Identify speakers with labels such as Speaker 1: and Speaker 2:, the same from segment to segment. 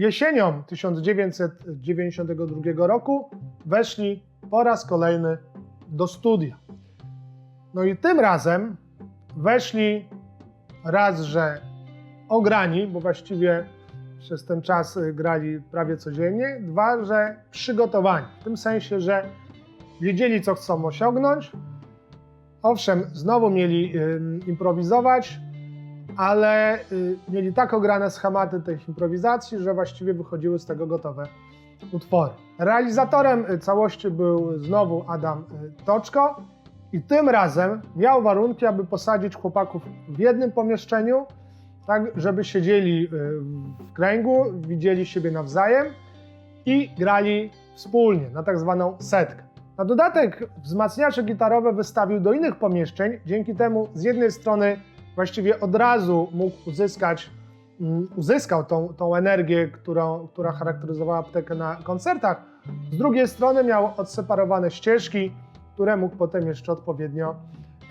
Speaker 1: Jesienią 1992 roku weszli po raz kolejny do studia. No i tym razem weszli raz, że ograni, bo właściwie przez ten czas y, grali prawie codziennie, dwa, że przygotowani. W tym sensie, że wiedzieli, co chcą osiągnąć. Owszem, znowu mieli y, improwizować, ale y, mieli tak ograne schematy tych improwizacji, że właściwie wychodziły z tego gotowe utwory. Realizatorem y, całości był znowu Adam y, Toczko i tym razem miał warunki, aby posadzić chłopaków w jednym pomieszczeniu, tak żeby siedzieli w kręgu, widzieli siebie nawzajem i grali wspólnie na tak zwaną setkę. Na dodatek wzmacniacze gitarowe wystawił do innych pomieszczeń, dzięki temu z jednej strony właściwie od razu mógł uzyskać, mm, uzyskał tą, tą energię, którą, która charakteryzowała aptekę na koncertach, z drugiej strony miał odseparowane ścieżki, które mógł potem jeszcze odpowiednio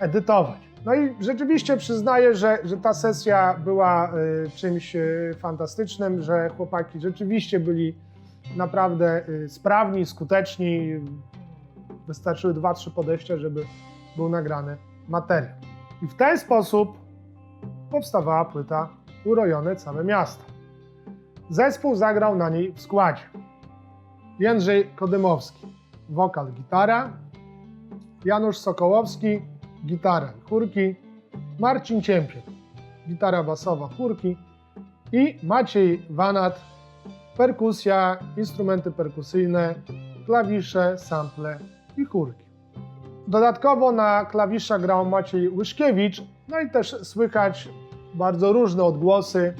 Speaker 1: edytować. No i rzeczywiście przyznaję, że, że ta sesja była y, czymś y, fantastycznym, że chłopaki rzeczywiście byli naprawdę y, sprawni, skuteczni. Wystarczyły dwa, trzy podejścia, żeby był nagrany materiał. I w ten sposób powstawała płyta Urojone całe miasto. Zespół zagrał na niej w składzie. Jędrzej Kodymowski, wokal, gitara, Janusz Sokołowski, gitara i chórki, Marcin Ciempiel, gitara basowa, chórki i Maciej Wanat, perkusja, instrumenty perkusyjne, klawisze, sample i chórki. Dodatkowo na klawiszach grał Maciej Łyszkiewicz, no i też słychać bardzo różne odgłosy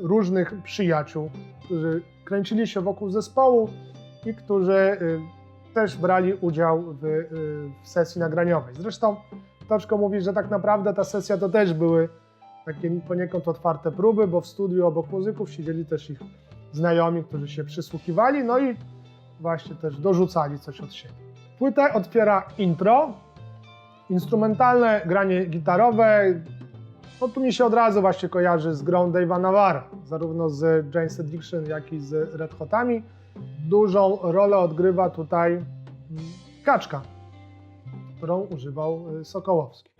Speaker 1: różnych przyjaciół, którzy kręcili się wokół zespołu i którzy y, też brali udział w, y, w sesji nagraniowej. Zresztą Toczko mówi, że tak naprawdę ta sesja to też były takie poniekąd otwarte próby, bo w studiu obok muzyków siedzieli też ich znajomi, którzy się przysłuchiwali, no i właśnie też dorzucali coś od siebie. Płytę otwiera intro, instrumentalne granie gitarowe. No tu mi się od razu właśnie kojarzy z grą Dave'a Navarro, zarówno z James Addiction, jak i z Red Hotami. Dużą rolę odgrywa tutaj mm, kaczka, którą używał y, Sokołowski.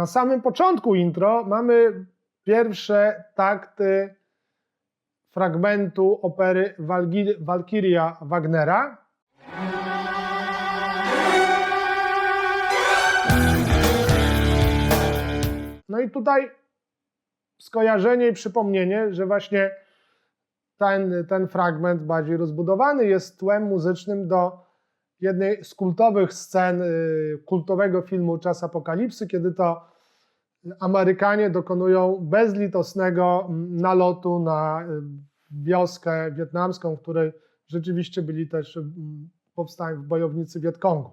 Speaker 1: Na samym początku intro mamy pierwsze takty fragmentu opery Walkiria Wagnera. No i tutaj skojarzenie i przypomnienie, że właśnie ten, ten fragment bardziej rozbudowany jest tłem muzycznym do jednej z kultowych scen y, kultowego filmu Czas Apokalipsy, kiedy to Amerykanie dokonują bezlitosnego mm, nalotu na y, wioskę wietnamską, w której rzeczywiście byli też mm, powstań bojownicy Wietkongu.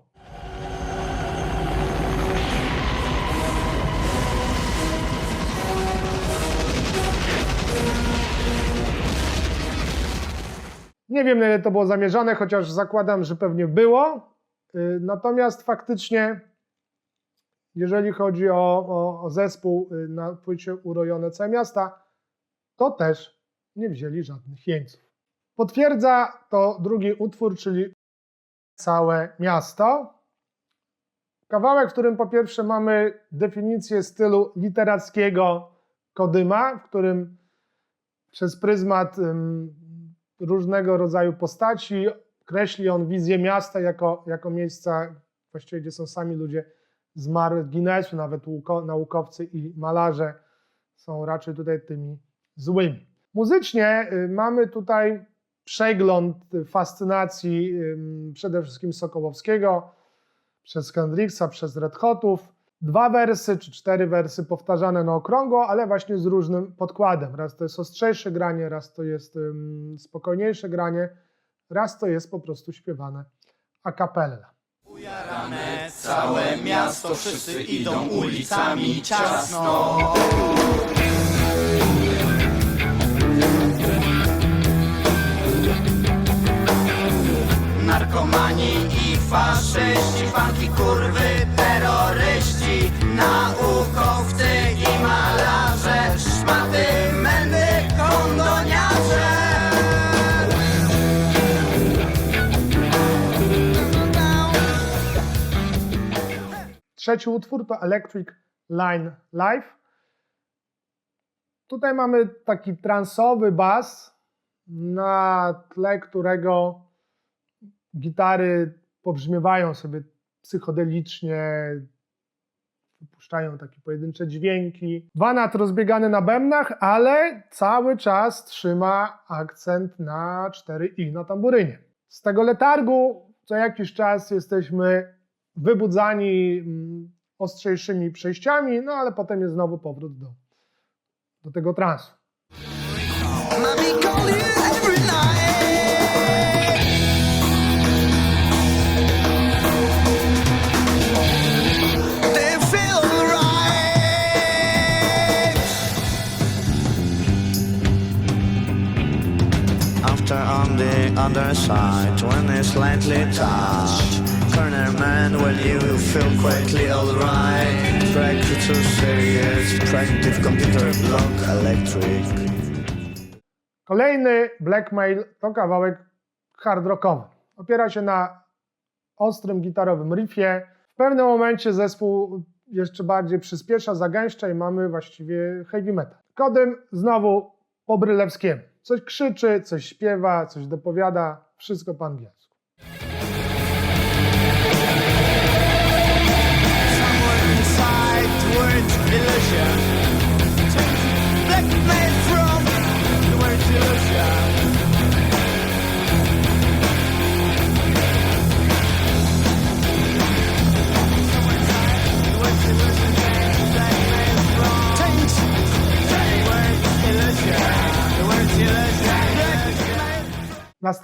Speaker 1: Nie wiem, na ile to było zamierzone, chociaż zakładam, że pewnie było. Y, Natomiast faktycznie, jeżeli chodzi o, o, o zespół y, na płycie Urojone całe miasta, to też nie wzięli żadnych jeńców. Potwierdza to drugi utwór, czyli Całe miasto. Kawałek, w którym po pierwsze mamy definicję stylu literackiego Kodyma, w którym przez pryzmat różnego rodzaju postaci kreśli on wizję miasta jako, jako miejsca, właściwie gdzie są sami ludzie z marginesu, nawet naukowcy i malarze są raczej tutaj tymi złymi. Muzycznie y, mamy tutaj przegląd fascynacji przede wszystkim Sokołowskiego, przez Hendrixa, przez Red Hotów. Dwa wersy czy cztery wersy powtarzane na okrągło, ale właśnie z różnym podkładem. Raz to jest ostrzejsze granie, raz to jest spokojniejsze granie, raz to jest po prostu śpiewane a cappella.
Speaker 2: Ujarane całe miasto, wszyscy idą ulicami ciasno.
Speaker 1: Trzeci utwór to Electric Line Live. Tutaj mamy taki transowy bas, na tle którego gitary pobrzmiewają sobie psychodelicznie, wypuszczają takie pojedyncze dźwięki. Wanat rozbiegany na bębnach, ale cały czas trzyma akcent na 4i na tamburynie. Z tego letargu co jakiś czas jesteśmy wybudzani mm, ostrzejszymi przejściami, no ale potem jest znowu powrót do, do tego transu.
Speaker 2: On the When slightly Man, well you will feel Primitive computer block electric
Speaker 1: Kolejny Blackmail to kawałek hard rockowy. Opiera się na ostrym gitarowym riffie. W pewnym momencie zespół jeszcze bardziej przyspiesza, zagęszcza i mamy właściwie heavy metal. Kodem znowu po brylewskiemu. Coś krzyczy, coś śpiewa, coś dopowiada, wszystko po angielsku.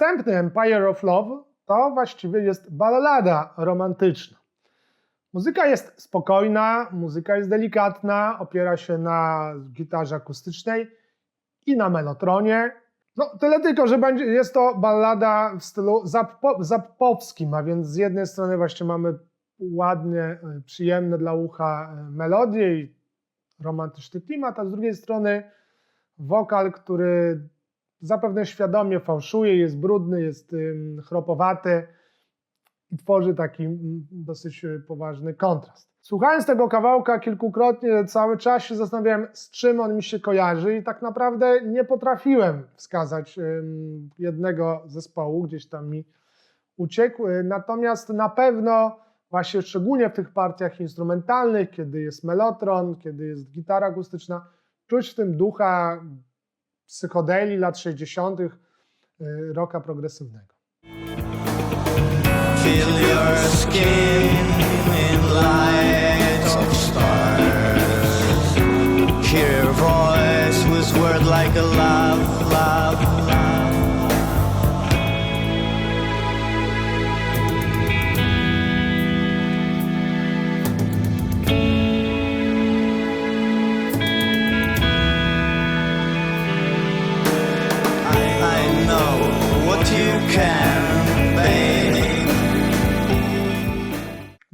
Speaker 1: Następny Empire of Love to właściwie jest ballada romantyczna. Muzyka jest spokojna, muzyka jest delikatna, opiera się na gitarze akustycznej i na melotronie. No, tyle tylko, że będzie, jest to ballada w stylu zappo, zappowskim, a więc z jednej strony właśnie mamy ładnie, y, przyjemne dla ucha y, melodię i romantyczny klimat, a z drugiej strony wokal, który zapewne świadomie fałszuje, jest brudny, jest chropowaty i tworzy taki mm, dosyć y, poważny kontrast. Słuchając tego kawałka kilkukrotnie, cały czas się zastanawiałem, z czym on mi się kojarzy, i tak naprawdę nie potrafiłem wskazać jednego zespołu, gdzieś tam mi uciekł. Y, Natomiast na pewno, właśnie szczególnie w tych partiach instrumentalnych, kiedy jest melotron, kiedy jest gitara akustyczna, czuć w tym ducha psychodeli lat 60. y, rocka progresywnego.
Speaker 2: Feel your skin in light of stars. Hear your voice whispered like a love, love, love.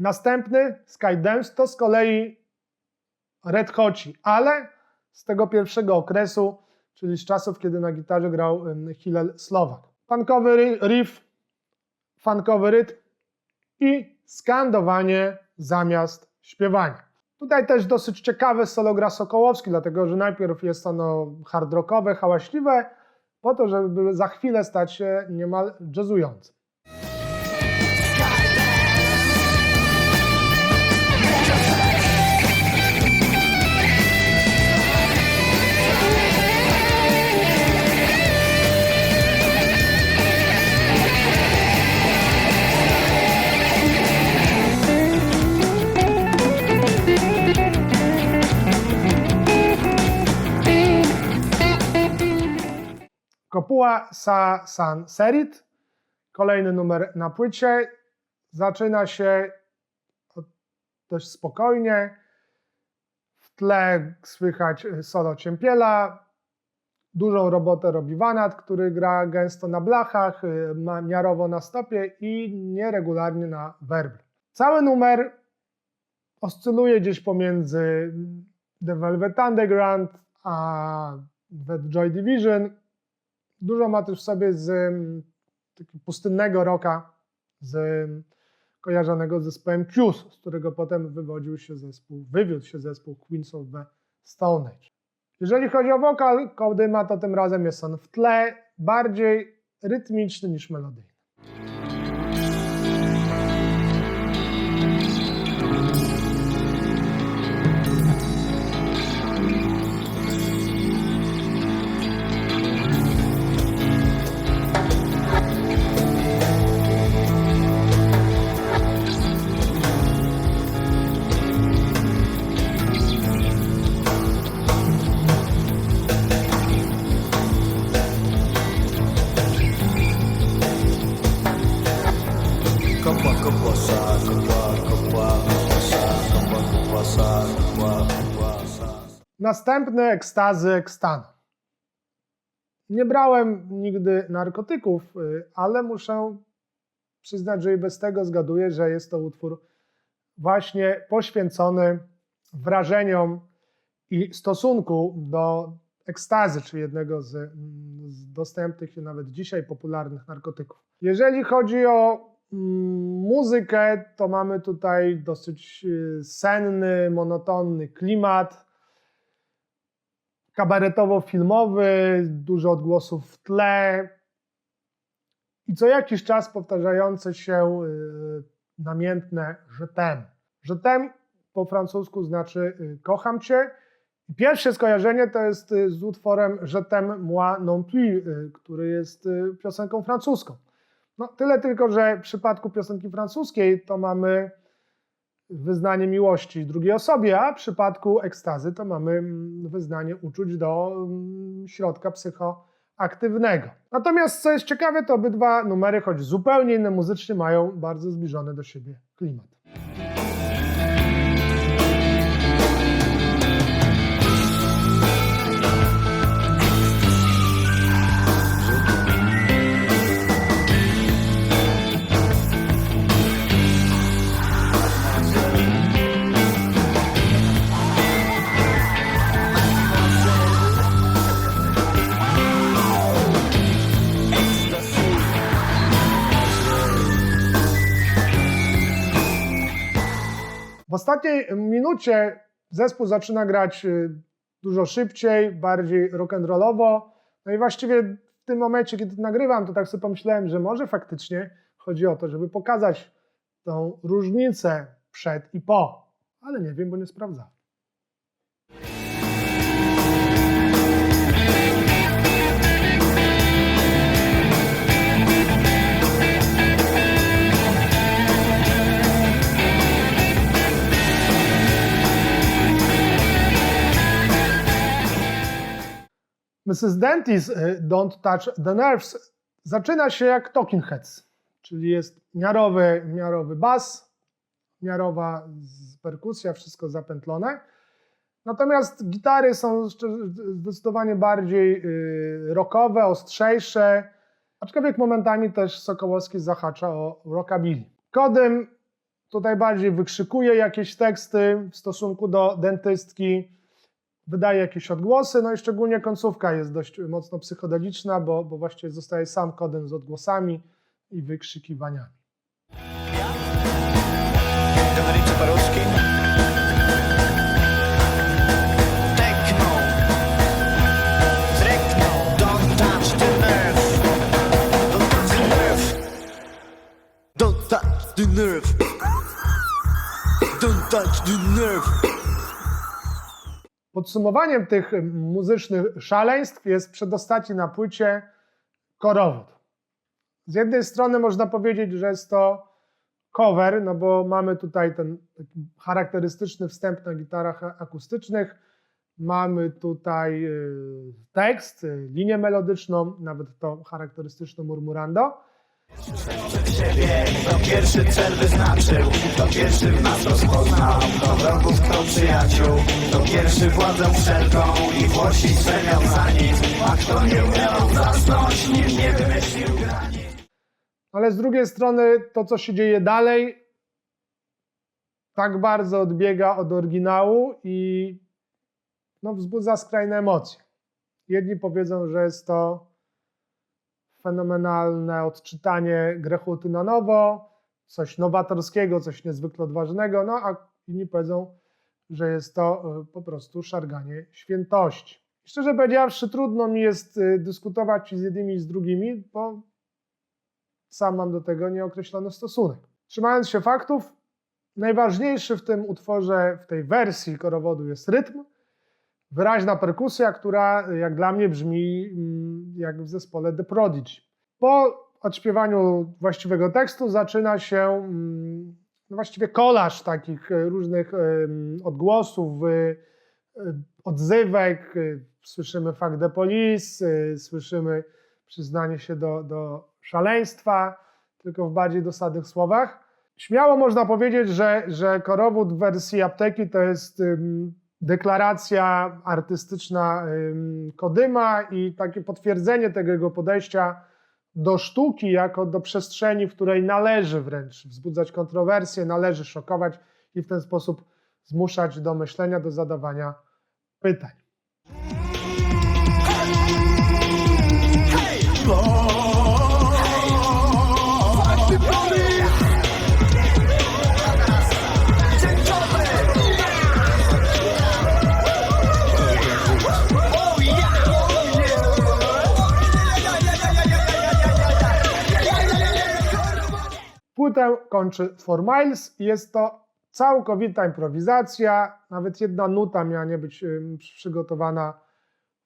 Speaker 1: Następny Skydance to z kolei Red Hoci, ale z tego pierwszego okresu, czyli z czasów, kiedy na gitarze grał Hillel Slovak. Funkowy ri- riff, funkowy rytm i skandowanie zamiast śpiewania. Tutaj też dosyć ciekawe solo gra Sokołowski, dlatego że najpierw jest ono hard rockowe, hałaśliwe, po to, żeby za chwilę stać się niemal jazzującym. Kopuła Sa San Serit, kolejny numer na płycie. Zaczyna się dość spokojnie. W tle słychać solo Ciempiela, Dużą robotę robi Vanat, który gra gęsto na blachach, miarowo na stopie i nieregularnie na werblu. Cały numer oscyluje gdzieś pomiędzy The Velvet Underground a The Joy Division. Dużo ma też w sobie z takiego pustynnego rocka, z kojarzonego z zespołem Cuse, z którego potem wywodził się zespół, wywiódł się zespół Queens of the Stone Age. Jeżeli chodzi o wokal Kołdyma, to tym razem jest on w tle bardziej rytmiczny niż melodyjny. Następny ekstazy ekstanu. Nie brałem nigdy narkotyków, y, ale muszę przyznać, że i bez tego zgaduję, że jest to utwór właśnie poświęcony wrażeniom i stosunku do ekstazy, czy jednego z, mm, z dostępnych nawet dzisiaj popularnych narkotyków. Jeżeli chodzi o mm, muzykę, to mamy tutaj dosyć y, senny, monotonny klimat kabaretowo-filmowy, dużo odgłosów w tle i co jakiś czas powtarzające się y, namiętne je t'aime. Je t'aime po francusku znaczy y, kocham cię. Pierwsze skojarzenie to jest y, z utworem Je t'aime moi non plus, który jest piosenką francuską. No, tyle tylko, że w przypadku piosenki francuskiej to mamy wyznanie miłości drugiej osobie, a w przypadku ekstazy to mamy mm, wyznanie uczuć do mm, środka psychoaktywnego. Natomiast co jest ciekawe, to obydwa numery, choć zupełnie inne muzycznie, mają bardzo zbliżony do siebie klimat. Ostatniej minucie zespół zaczyna grać y, dużo szybciej, bardziej rock'n'rollowo. No i właściwie w tym momencie, kiedy nagrywam, to tak sobie pomyślałem, że może faktycznie chodzi o to, żeby pokazać tą różnicę przed i po. Ale nie wiem, bo nie sprawdzałem. Mrs. Dentis y, Don't Touch the Nerves zaczyna się jak Talking Heads, czyli jest miarowy, miarowy bas, miarowa perkusja, wszystko zapętlone. Natomiast gitary są zdecydowanie bardziej y, rockowe, ostrzejsze, aczkolwiek momentami też Sokołowski zahacza o rockabilly. Kodym tutaj bardziej wykrzykuje jakieś teksty w stosunku do dentystki, wydaje jakieś odgłosy, no i szczególnie końcówka jest dość mocno psychodeliczna, bo, bo właściwie zostaje sam kodem z odgłosami i wykrzykiwaniami.
Speaker 2: Henryk Parowski. Don't touch the nerve. Don't touch the nerve. Don't touch the nerve. Don't touch the nerve.
Speaker 1: Podsumowaniem tych muzycznych szaleństw jest przedostaci na płycie Korowód. Z jednej strony można powiedzieć, że jest to cover, no bo mamy tutaj ten charakterystyczny wstęp na gitarach akustycznych, mamy tutaj y, tekst, linię melodyczną, nawet to charakterystyczne murmurando.
Speaker 2: Kto pierwszy cel wyznaczył, kto pierwszy w nas rozpoznał, kto wrogów, kto
Speaker 3: przyjaciół To pierwszy władzę wszelką i Włosi swe za nic. A kto nie umiał zasnąć, nim nie wymyślił granic.
Speaker 1: Ale z drugiej strony to, co się dzieje dalej, tak bardzo odbiega od oryginału i no, wzbudza skrajne emocje. Jedni powiedzą, że jest to fenomenalne odczytanie Grechuty na nowo, coś nowatorskiego, coś niezwykle odważnego, no a inni powiedzą, że jest to y, po prostu szarganie świętości. Szczerze powiedziawszy, trudno mi jest y, dyskutować z jednymi i z drugimi, bo sam mam do tego nieokreślony stosunek. Trzymając się faktów, najważniejszy w tym utworze, w tej wersji korowodu jest rytm, wyraźna perkusja, która jak dla mnie brzmi mm, jak w zespole The Prodigy. Po odśpiewaniu właściwego tekstu zaczyna się mm, no właściwie kolaż takich e, różnych em, odgłosów, y, odzywek. Słyszymy fakt de police, słyszymy przyznanie się do, do szaleństwa, tylko w bardziej dosadnych słowach. Śmiało można powiedzieć, że, że korowód w wersji apteki to jest deklaracja artystyczna ym, Kodyma i takie potwierdzenie tego jego podejścia do sztuki jako do przestrzeni, w której należy wręcz wzbudzać kontrowersje, należy szokować i w ten sposób zmuszać do myślenia, do zadawania pytań. Płytę kończy Four Miles jest to całkowita improwizacja. Nawet jedna nuta miała nie być przygotowana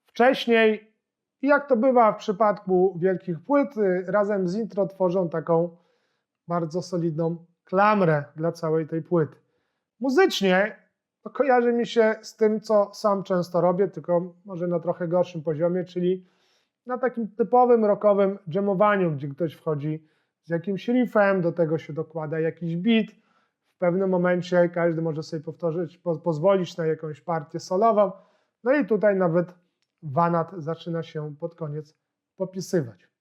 Speaker 1: wcześniej. I jak to bywa w przypadku wielkich płyt, y, razem z intro tworzą taką bardzo solidną klamrę dla całej tej płyty. Muzycznie to kojarzy mi się z tym, co sam często robię, tylko może na trochę gorszym poziomie, czyli na takim typowym rockowym jamowaniu, gdzie ktoś wchodzi z jakimś riffem, do tego się dokłada jakiś beat. W pewnym momencie każdy może sobie powtórzyć, po, pozwolić na jakąś partię solową. No i tutaj nawet Wanat zaczyna się pod koniec popisywać.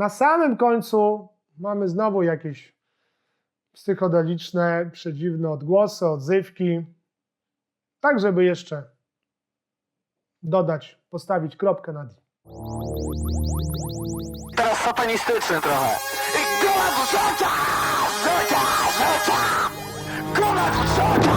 Speaker 1: Na samym końcu mamy znowu jakieś psychodeliczne, przedziwne odgłosy, odzywki, tak żeby jeszcze dodać, postawić kropkę nad i.
Speaker 3: Teraz satanistyczny trochę I Gola rzuca! Rzuca! Rzuca! Gola rzuca!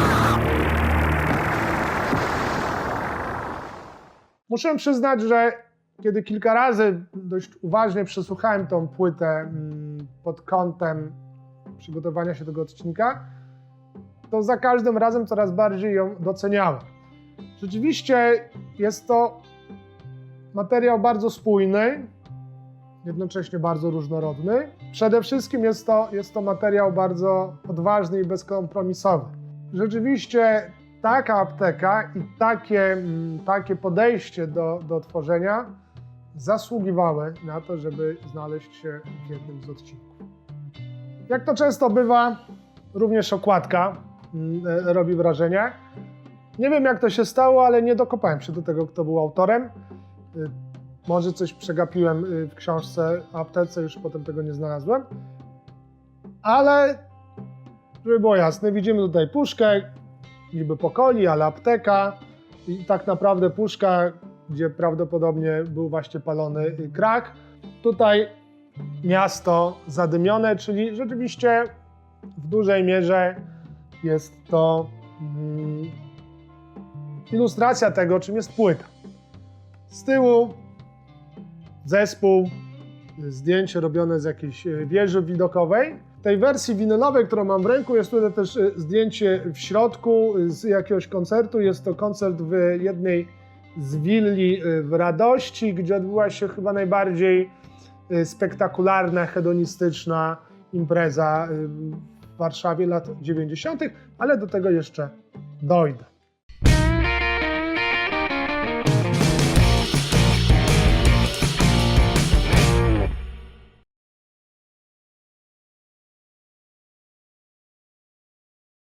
Speaker 1: Muszę przyznać, że kiedy kilka razy dość uważnie przesłuchałem tą płytę mm, pod kątem przygotowania się tego odcinka, to za każdym razem coraz bardziej ją doceniałem. Rzeczywiście jest to materiał bardzo spójny, jednocześnie bardzo różnorodny. Przede wszystkim jest to, jest to materiał bardzo odważny i bezkompromisowy. Rzeczywiście taka apteka i takie, mm, takie podejście do, do tworzenia zasługiwały na to, żeby znaleźć się w jednym z odcinków. Jak to często bywa, również okładka mm, e, robi wrażenie. Nie wiem jak to się stało, ale nie dokopałem się do tego, kto był autorem. Y, Może coś przegapiłem y, w książce aptece, już potem tego nie znalazłem. Ale, żeby było jasne, widzimy tutaj puszkę, niby pokoli, ale apteka. I tak naprawdę puszka, gdzie prawdopodobnie był właśnie palony krak. Tutaj miasto zadymione, czyli rzeczywiście w dużej mierze jest to mm, ilustracja tego, czym jest płyta. Z tyłu zespół, zdjęcie robione z jakiejś e, wieży widokowej. W tej wersji winylowej, którą mam w ręku, jest tutaj też e, zdjęcie w środku e, z jakiegoś koncertu. Jest to koncert w jednej z willi e, w Radości, gdzie odbyła się chyba najbardziej y, spektakularna, hedonistyczna impreza y, w Warszawie lat 90., ale do tego jeszcze dojdę.